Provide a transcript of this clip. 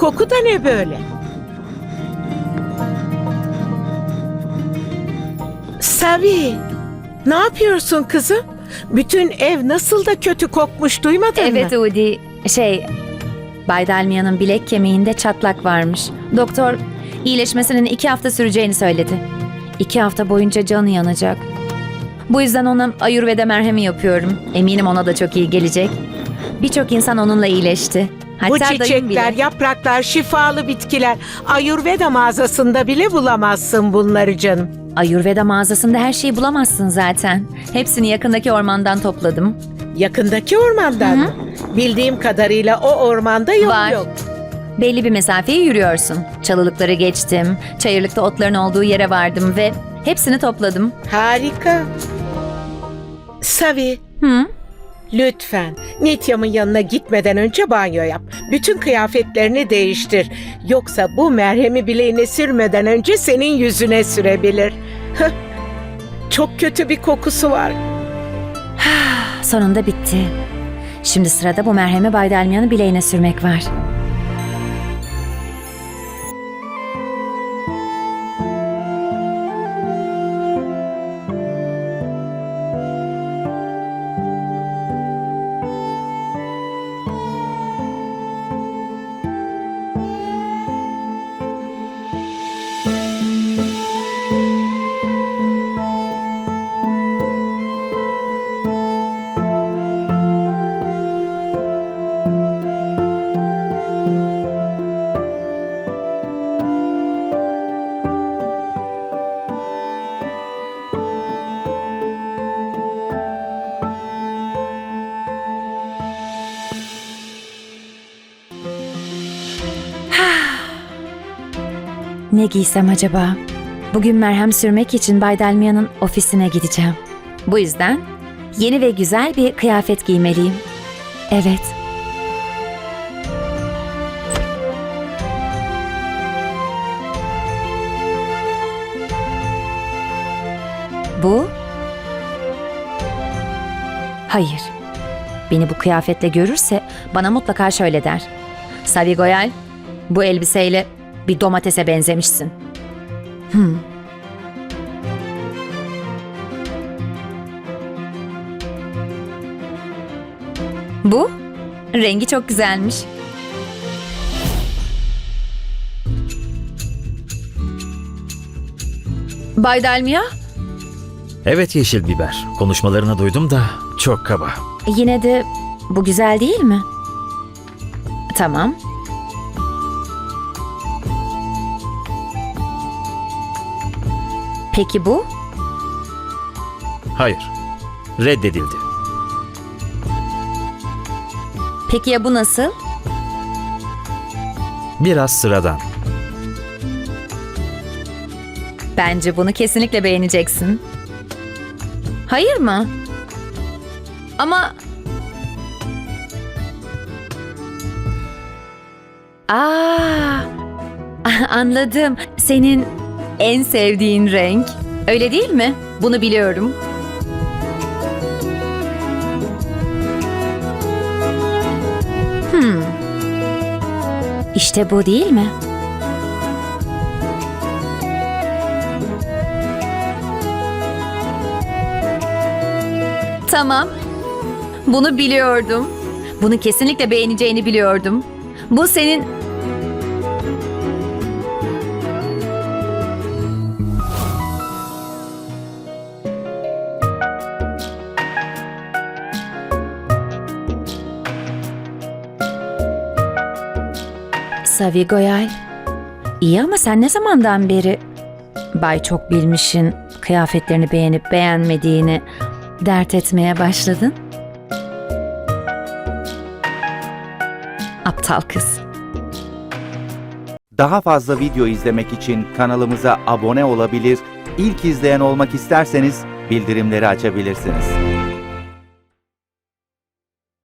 koku da ne böyle? Savi, ne yapıyorsun kızım? Bütün ev nasıl da kötü kokmuş duymadın Evet mı? Udi. Şey, Bay Dalmia'nın bilek kemiğinde çatlak varmış. Doktor iyileşmesinin iki hafta süreceğini söyledi. İki hafta boyunca canı yanacak. Bu yüzden ona Ayurveda merhemi yapıyorum. Eminim ona da çok iyi gelecek. Birçok insan onunla iyileşti. Hatta Bu çiçekler, yapraklar, şifalı bitkiler. Ayurveda mağazasında bile bulamazsın bunları canım. Ayurveda mağazasında her şeyi bulamazsın zaten. Hepsini yakındaki ormandan topladım. Yakındaki ormandan mı? Bildiğim kadarıyla o ormanda yok Var. yok. Belli bir mesafeyi yürüyorsun. Çalılıkları geçtim. Çayırlıkta otların olduğu yere vardım ve hepsini topladım. Harika. Savi, Hı? Lütfen Nityam'ın yanına gitmeden önce banyo yap. Bütün kıyafetlerini değiştir. Yoksa bu merhemi bileğine sürmeden önce senin yüzüne sürebilir. Çok kötü bir kokusu var. Sonunda bitti. Şimdi sırada bu merhemi Bay Delmia'nın bileğine sürmek var. Ne giysem acaba? Bugün merhem sürmek için Bay Delmia'nın ofisine gideceğim. Bu yüzden yeni ve güzel bir kıyafet giymeliyim. Evet. Bu? Hayır. Beni bu kıyafetle görürse bana mutlaka şöyle der. Savi Goyal, bu elbiseyle bir domatese benzemişsin. Hmm. Bu? Rengi çok güzelmiş. Bay Delmia, Evet yeşil biber. Konuşmalarını duydum da çok kaba. yine de bu güzel değil mi? Tamam. Peki bu? Hayır. Reddedildi. Peki ya bu nasıl? Biraz sıradan. Bence bunu kesinlikle beğeneceksin. Hayır mı? Ama... Aa, anladım. Senin en sevdiğin renk. Öyle değil mi? Bunu biliyorum. Hmm. İşte bu değil mi? Tamam. Bunu biliyordum. Bunu kesinlikle beğeneceğini biliyordum. Bu senin... Savi Goyal. İyi ama sen ne zamandan beri Bay çok bilmişin kıyafetlerini beğenip beğenmediğini dert etmeye başladın? Aptal kız. Daha fazla video izlemek için kanalımıza abone olabilir, ilk izleyen olmak isterseniz bildirimleri açabilirsiniz.